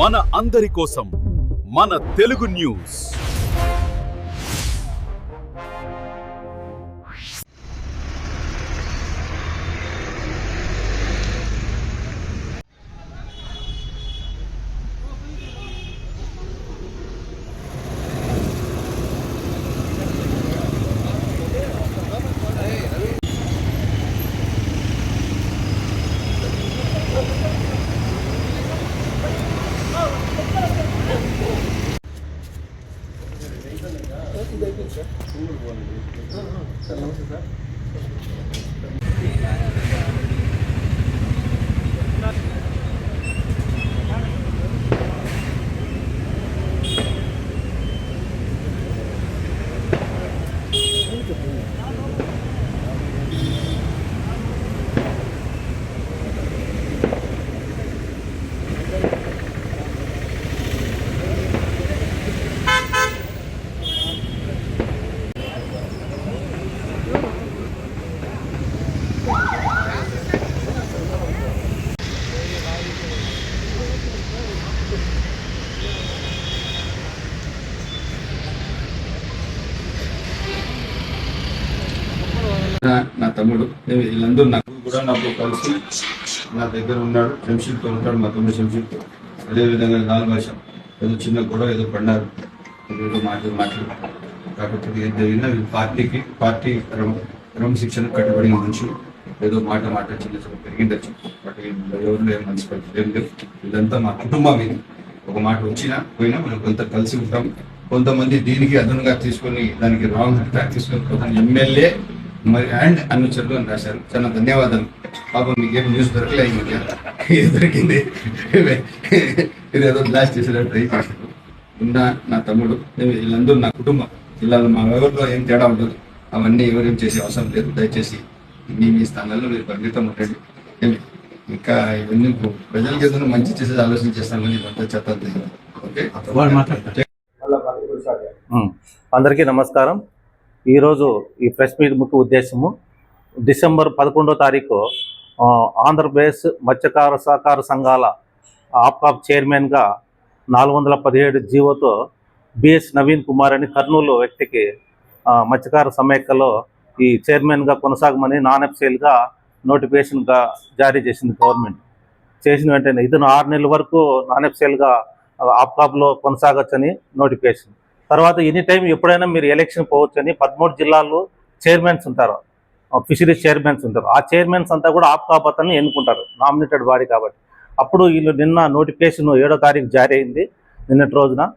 మన అందరి కోసం మన తెలుగు న్యూస్. నా- తమ్ముడు. నేను వీళ్ళందరూ నాకు కూడా నాతో కలిసి నా దగ్గర ఉన్నాడు. ఫ్రెండ్షిప్తో ఉంటాడు మా తమ్ముడు శంషీర్తో అదేవిధంగా నాలుగు భాష ఏదో చిన్న గొడవ ఏదో పడినారు ఏదో మాటలు మాటలు. కాకపోతే ఏం జరిగినా పార్టీకి పార్టీ క్రమ క్రమశిక్షణ కట్టుబడిన మనుషులు. ఏదో మాట మాట చిన్న చిన్న పెరిగిండొచ్చు బట్ ఎవరు ఏం మంచి పరిస్థితి ఏం లేవు. వీళ్ళంతా మా కుటుంబం ఇది. ఒక మాట వచ్చినా పోయినా మనం కొంత కలిసి ఉంటాం. కొంతమంది దీనికి అదనంగా తీసుకొని దానికి రాంగ్ ట్రాక్ తీసుకొని కొంత ఎమ్మెల్యే మరి అండ్ అనుచరులు అని రాశారు. చాలా ధన్యవాదాలు. పాపం మీకు ఏం న్యూస్ దొరకలే మధ్య. ఇది దొరికింది? ఇది ఏదో బ్లాస్ట్ చేసేటట్టు ట్రై చేశారు. ఉన్న నా తమ్ముడు నేను వీళ్ళందరూ నా కుటుంబం వీళ్ళలో మా ఎవరిలో ఏం తేడా ఉండదు. అవన్నీ ఎవరేం చేసే అవసరం లేదు. దయచేసి మీ మీ స్థానాల్లో మీరు పరిమితం ఉండండి? ఇంకా ఇవన్నీ ప్రజలకి ఏదైనా మంచి చేసేది ఆలోచన చేస్తామని ఇదంతా చెత్త ఓకే. అందరికీ నమస్కారం. ఈరోజు ఈ ప్రెస్ మీట్ ముఖ్య ఉద్దేశము. డిసెంబర్ పదకొండో తారీఖు ఆంధ్రప్రదేశ్ మత్స్యకార సహకార సంఘాల ఆప్కాప్ చైర్మన్గా నాలుగు వందల పదిహేడు జీవోతో బిఎస్ నవీన్ కుమార్ అని కర్నూలు వ్యక్తికి మత్స్యకార సమైక్యలో ఈ చైర్మన్గా కొనసాగమని నాన్ ఎఫ్సీఎల్గా నోటిఫికేషన్గా జారీ చేసింది గవర్నమెంట్. చేసిన వెంటనే ఇతను ఆరు నెలల వరకు నాన్ ఎఫ్సీఎల్గా ఆప్కాప్లో కొనసాగొచ్చని నోటిఫికేషన్. తర్వాత ఎనీ టైం ఎప్పుడైనా మీరు ఎలక్షన్ పోవచ్చని పదమూడు జిల్లాల్లో చైర్మన్స్ ఉంటారు. ఫిషరీస్ చైర్మన్స్ ఉంటారు. ఆ చైర్మన్స్ అంతా కూడా ఆప్కాప్ ఎన్నుకుంటారు. నామినేటెడ్ బాడీ కాబట్టి. అప్పుడు వీళ్ళు నిన్న నోటిఫికేషన్ ఏడో తారీఖు జారీ అయింది. నిన్నటి రోజున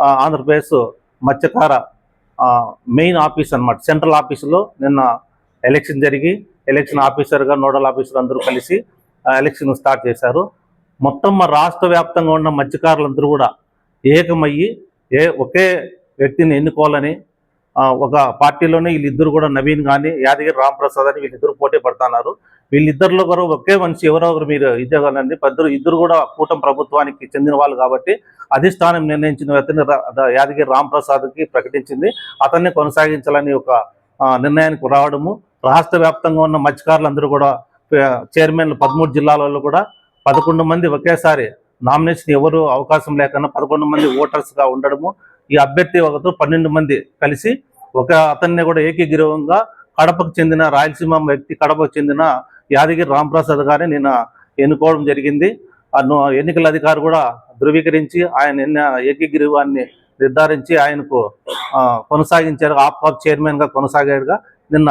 ఆంధ్రప్రదేశ్ మత్స్యకార మెయిన్ ఆఫీస్ అన్నమాట. సెంట్రల్ ఆఫీసులో నిన్న ఎలక్షన్ జరిగి ఎలక్షన్ ఆఫీసర్గా నోడల్ ఆఫీసర్ అందరూ కలిసి ఆ, ఎలక్షన్ స్టార్ట్ చేశారు. మొత్తం మా రాష్ట్ర వ్యాప్తంగా ఉన్న మత్స్యకారులందరూ కూడా ఏకమయ్యి ఏ ఒకే వ్యక్తిని ఎన్నుకోవాలని ఒక పార్టీలోనే వీళ్ళిద్దరు కూడా నవీన్ కానీ యాదగిరి రాంప్రసాద్ అని వీళ్ళిద్దరు పోటీ పడుతున్నారు వీళ్ళిద్దరిలో కూడా ఒకే మనిషి ఎవరో ఒకరు మీరు ఇద్దరు పెద్దరు ఇద్దరు కూడా కూటమి ప్రభుత్వానికి చెందిన వాళ్ళు కాబట్టి అధిష్టానం నిర్ణయించిన వ్యక్తిని యాదగిరి రామ్ యాదగిరి రాంప్రసాద్కి ప్రకటించింది. అతన్ని కొనసాగించాలని ఒక నిర్ణయానికి రావడము. రాష్ట్ర వ్యాప్తంగా ఉన్న మత్స్యకారులందరూ కూడా చైర్మన్లు పదమూడు జిల్లాలలో కూడా పదకొండు మంది ఒకేసారి నామినేషన్ ఎవరు అవకాశం లేకుండా పదకొండు మంది ఓటర్స్గా ఉండడము ఈ అభ్యర్థి ఒకతో పన్నెండు మంది కలిసి ఒక అతన్ని కూడా ఏకీగ్రీవంగా కడపకు చెందిన రాయలసీమ వ్యక్తి కడపకు చెందిన యాదగిరి రాంప్రసాద్ గారిని నేను ఎన్నుకోవడం జరిగింది. ఎన్నికల అధికారి కూడా ధృవీకరించి ఆయన ఎన్న ఏకీగ్రీవాన్ని నిర్ధారించి ఆయనకు కొనసాగించారు. ఆప్ ఆప్కాప్ చైర్మన్గా కొనసాగాడుగా నిన్న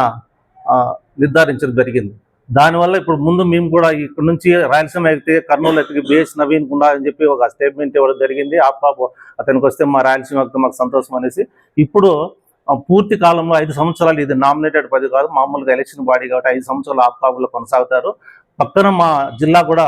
నిర్ధారించడం జరిగింది. దానివల్ల ఇప్పుడు ముందు మేము కూడా ఇక్కడ నుంచి రాయలసీమ ఎక్కితే కర్నూలు ఎక్కి బిఎస్ నవీన్ కుండా అని చెప్పి ఒక స్టేట్మెంట్ ఇవ్వడం జరిగింది. ఆప్కాప్ అతనికి వస్తే మా రాయలసీమ ఎక్కితే మాకు సంతోషం అనేసి. ఇప్పుడు పూర్తి కాలంలో ఐదు సంవత్సరాలు ఇది నామినేటెడ్ పది కాదు. మామూలుగా ఎలక్షన్ బాడీ కాబట్టి ఐదు సంవత్సరాలు ఆప్కాపులో కొనసాగుతారు. పక్కన మా జిల్లా కూడా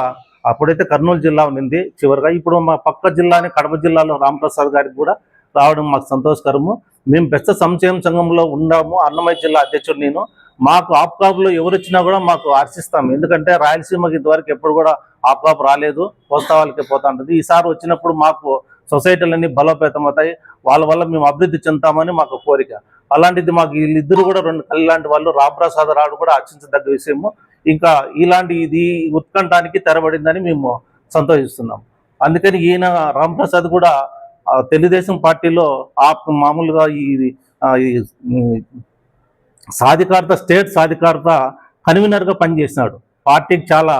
అప్పుడైతే కర్నూలు జిల్లా ఉంది చివరిగా. ఇప్పుడు మా పక్క జిల్లాని కడప జిల్లాలో రాంప్రసాద్ గారికి కూడా రావడం మాకు సంతోషకరము. మేము బెస్త సంక్షేమ సంఘంలో ఉన్నాము. అన్నమయ్య జిల్లా అధ్యక్షుడు నేను. మాకు ఆప్కాపులో ఎవరు వచ్చినా కూడా మాకు హర్షిస్తాం ఎందుకంటే రాయలసీమకి ఇంతవరకు ఎప్పుడు కూడా ఆప్కాప్ రాలేదు. పోతా వాళ్ళకి పోతా ఉంటుంది. ఈసారి వచ్చినప్పుడు మాకు సొసైటీలన్నీ బలోపేతం అవుతాయి వాళ్ళ వల్ల మేము అభివృద్ధి చెందుతామని మాకు కోరిక. అలాంటిది మాకు వీళ్ళిద్దరు కూడా రెండు కళ్ళు లాంటి వాళ్ళు రామప్రసాద్ రాడు కూడా హర్షించదగ్గ విషయము. ఇంకా ఇలాంటి ఇది ఉత్కంఠానికి తెరబడిందని మేము సంతోషిస్తున్నాం. అందుకని ఈయన రాంప్రసాద్ కూడా తెలుగుదేశం పార్టీలో ఆ మామూలుగా ఈ సాధికారత స్టేట్ సాధికారత కన్వీనర్గా పనిచేసినాడు. పార్టీకి చాలా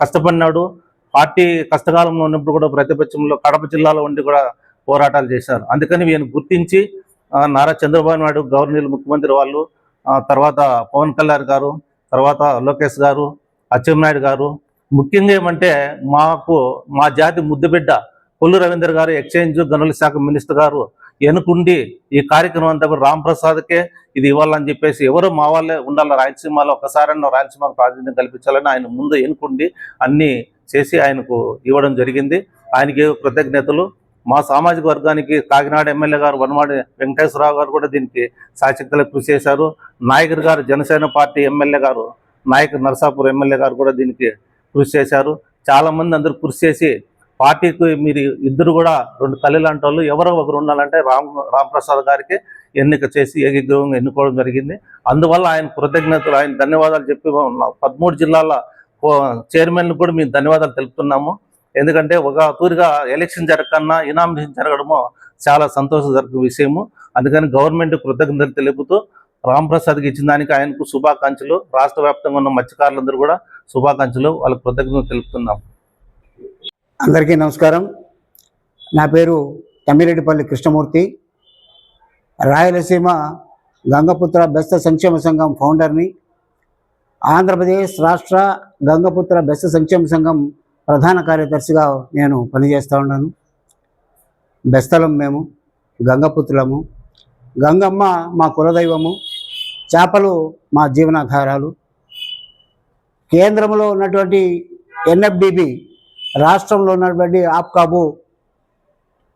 కష్టపడినాడు. పార్టీ కష్టకాలంలో ఉన్నప్పుడు కూడా ప్రతిపక్షంలో కడప జిల్లాలో ఉండి కూడా పోరాటాలు చేశారు. అందుకని ఈయన గుర్తించి నారా చంద్రబాబు నాయుడు గవర్నర్ ముఖ్యమంత్రి వాళ్ళు తర్వాత పవన్ కళ్యాణ్ గారు తర్వాత లోకేష్ గారు అచ్చెన్నాయుడు గారు. ముఖ్యంగా ఏమంటే మాకు మా జాతి ముద్దుబిడ్డ కొల్లు రవీందర్ గారు ఎక్స్చేంజ్ గనుల శాఖ మినిస్టర్ గారు ఎనుకుండి ఈ కార్యక్రమం అంతా కూడా రామ్ ప్రసాద్కే ఇది ఇవ్వాలని చెప్పేసి ఎవరు మా వాళ్ళే ఉండాలి. రాయలసీమలో ఒకసారన్నా రాయలసీమకు ప్రాతినిధ్యం కల్పించాలని ఆయన ముందు ఎన్నుకుండి అన్ని చేసి ఆయనకు ఇవ్వడం జరిగింది. ఆయనకి కృతజ్ఞతలు. మా సామాజిక వర్గానికి కాకినాడ ఎమ్మెల్యే గారు వనమాడి వెంకటేశ్వరరావు గారు కూడా దీనికి సాయశక్తులు కృషి చేశారు. నాయకుడు గారు జనసేన పార్టీ ఎమ్మెల్యే గారు నాయకుడు నరసాపూర్ ఎమ్మెల్యే గారు కూడా దీనికి కృషి చేశారు. చాలా మంది అందరూ కృషి చేసి పార్టీకి మీరు ఇద్దరు కూడా రెండు తల్లి లాంటి వాళ్ళు ఎవరో ఒకరు ఉండాలంటే రామ్ రామప్రసాద్ గారికి ఎన్నిక చేసి ఏకగ్రీవంగా ఎన్నుకోవడం జరిగింది. అందువల్ల ఆయన కృతజ్ఞతలు ఆయన ధన్యవాదాలు చెప్పి ఉన్న పదమూడు జిల్లాల చైర్మన్ కూడా మేము ధన్యవాదాలు తెలుపుతున్నాము. ఎందుకంటే ఒక తూరిగా ఎలక్షన్ జరగకన్నా ఇనామినేషన్ జరగడము చాలా సంతోషజనక విషయము. అందుకని గవర్నమెంట్ కృతజ్ఞతలు తెలుపుతూ రామ్ప్రసాద్కి ఇచ్చిన దానికి ఆయనకు శుభాకాంక్షలు. రాష్ట్ర వ్యాప్తంగా ఉన్న మత్స్యకారులందరూ కూడా శుభాకాంక్షలు. వాళ్ళకి కృతజ్ఞతలు తెలుపుతున్నాం అందరికీ నమస్కారం. నా పేరు తమ్మిరెడ్డిపల్లి కృష్ణమూర్తి. రాయలసీమ గంగపుత్ర బెస్త సంక్షేమ సంఘం ఫౌండర్ని. ఆంధ్రప్రదేశ్ రాష్ట్ర గంగపుత్ర బెస్త సంక్షేమ సంఘం ప్రధాన కార్యదర్శిగా నేను పనిచేస్తూ ఉన్నాను. బెస్తలం మేము గంగపుత్రులము. గంగమ్మ మా కులదైవము. చేపలు మా జీవనాధారాలు. కేంద్రంలో ఉన్నటువంటి ఎన్ఎఫ్డిబి రాష్ట్రంలో ఉన్నటువంటి ఆప్కాబు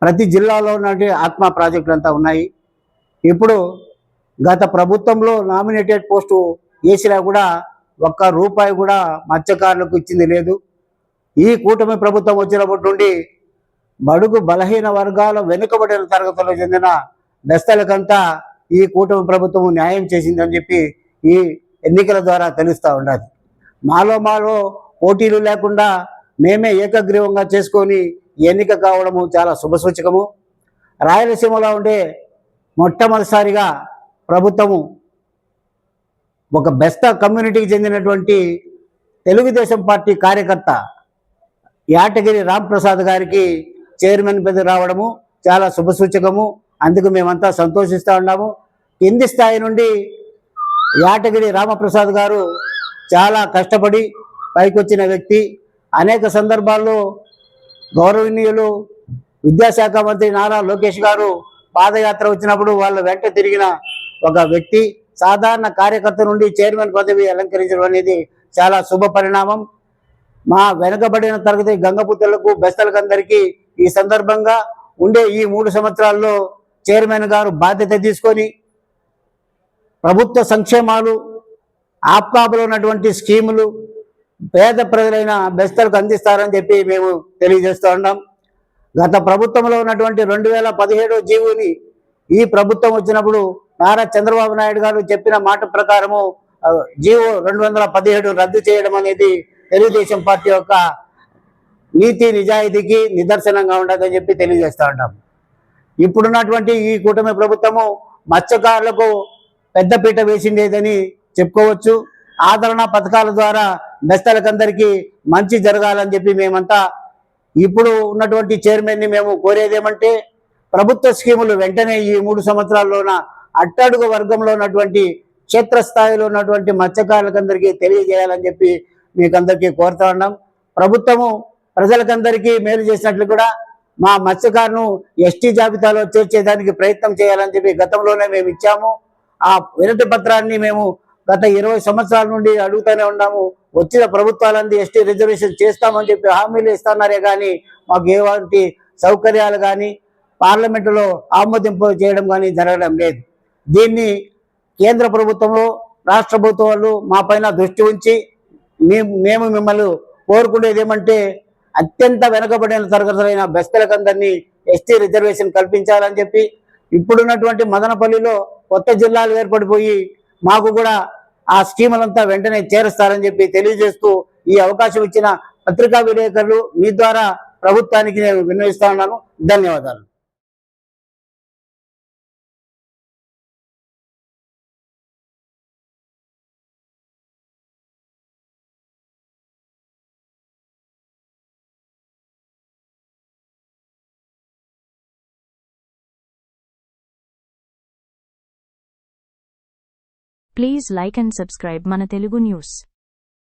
ప్రతి జిల్లాలో ఉన్నటువంటి ఆత్మ ప్రాజెక్టులు అంతా ఉన్నాయి. ఇప్పుడు గత ప్రభుత్వంలో నామినేటెడ్ పోస్టు వేసినా కూడా ఒక్క రూపాయి కూడా మత్స్యకారులకు ఇచ్చింది లేదు. ఈ కూటమి ప్రభుత్వం వచ్చినప్పటి నుండి బడుగు బలహీన వర్గాల వెనుకబడిన తరగతులకు చెందిన బెస్తలకంతా ఈ కూటమి ప్రభుత్వం న్యాయం చేసిందని చెప్పి ఈ ఎన్నికల ద్వారా తెలుస్తూ ఉండాలి. మాలో మాలో పోటీలు లేకుండా మేమే ఏకగ్రీవంగా చేసుకొని ఎన్నిక కావడము చాలా శుభసూచకము. రాయలసీమలో ఉండే మొట్టమొదటిసారిగా ప్రభుత్వము ఒక బెస్త కమ్యూనిటీకి చెందినటువంటి తెలుగుదేశం పార్టీ కార్యకర్త యాటగిరి రామ్ప్రసాద్ గారికి చైర్మన్ పెద్ద రావడము చాలా శుభసూచకము. అందుకు మేమంతా సంతోషిస్తూ ఉన్నాము. కింది స్థాయి నుండి యాటగిరి రామప్రసాద్ గారు చాలా కష్టపడి పైకొచ్చిన వ్యక్తి. అనేక సందర్భాల్లో గౌరవనీయులు విద్యాశాఖ మంత్రి నారా లోకేష్ గారు పాదయాత్ర వచ్చినప్పుడు వాళ్ళ వెంట తిరిగిన ఒక వ్యక్తి సాధారణ కార్యకర్త నుండి చైర్మన్ పదవి అలంకరించడం అనేది చాలా శుభ పరిణామం. మా వెనుకబడిన తరగతి గంగపుత్రులకు బెస్తలకందరికీ ఈ సందర్భంగా ఉండే ఈ మూడు సంవత్సరాల్లో చైర్మన్ గారు బాధ్యత తీసుకొని ప్రభుత్వ సంక్షేమాలు ఆప్కాబులో ఉన్నటువంటి స్కీములు పేద ప్రజలైన బెస్తలకు అందిస్తారని చెప్పి మేము తెలియజేస్తూ ఉన్నాం. గత ప్రభుత్వంలో ఉన్నటువంటి రెండు వేల పదిహేడు జీవుని ఈ ప్రభుత్వం వచ్చినప్పుడు నారా చంద్రబాబు నాయుడు గారు చెప్పిన మాట ప్రకారము జీవో రెండు వందల పదిహేడు రద్దు చేయడం అనేది తెలుగుదేశం పార్టీ యొక్క నీతి నిజాయితీకి నిదర్శనంగా ఉండదని చెప్పి తెలియజేస్తూ ఉంటాం ఇప్పుడున్నటువంటి ఈ కూటమి ప్రభుత్వము మత్స్యకారులకు పెద్దపీట వేసిండేదని చెప్పుకోవచ్చు. ఆదరణ పథకాల ద్వారా బెస్తలకందరికీ మంచి జరగాలని చెప్పి మేమంతా ఇప్పుడు ఉన్నటువంటి చైర్మన్ని మేము కోరేదేమంటే ప్రభుత్వ స్కీములు వెంటనే ఈ మూడు సంవత్సరాల్లోన అట్టడుగు వర్గంలో ఉన్నటువంటి క్షేత్రస్థాయిలో ఉన్నటువంటి మత్స్యకారులకందరికీ తెలియజేయాలని చెప్పి మీకందరికీ కోరుతా ఉన్నాం. ప్రభుత్వము ప్రజలకందరికీ మేలు చేసినట్లు కూడా మా మత్స్యకారును ఎస్టీ జాబితాలో చేర్చేదానికి ప్రయత్నం చేయాలని చెప్పి గతంలోనే మేము ఇచ్చాము. ఆ వినతి పత్రాన్ని మేము గత ఇరవై సంవత్సరాల నుండి అడుగుతూనే ఉన్నాము. వచ్చిన ప్రభుత్వాలన్నీ ఎస్టీ రిజర్వేషన్ చేస్తామని చెప్పి హామీలు ఇస్తున్నారే కానీ మాకు ఎలాంటి సౌకర్యాలు కానీ పార్లమెంటులో ఆమోదింపు చేయడం కానీ జరగడం లేదు. దీన్ని కేంద్ర ప్రభుత్వంలో రాష్ట్ర ప్రభుత్వాలు మా పైన దృష్టి ఉంచి మేము మేము మిమ్మల్ని కోరుకునేది ఏమంటే అత్యంత వెనుకబడిన తరగతులైన బెస్తలకందరినీ ఎస్టీ రిజర్వేషన్ కల్పించాలని చెప్పి ఇప్పుడున్నటువంటి మదనపల్లిలో కొత్త జిల్లాలు ఏర్పడిపోయి మాకు కూడా ఆ స్కీములంతా వెంటనే చేరుస్తారని చెప్పి తెలియజేస్తూ ఈ అవకాశం ఇచ్చిన పత్రికా విలేకరులు మీ ద్వారా ప్రభుత్వానికి నేను విన్నవిస్తా ఉన్నాను. ధన్యవాదాలు. Please like and subscribe మన తెలుగు న్యూస్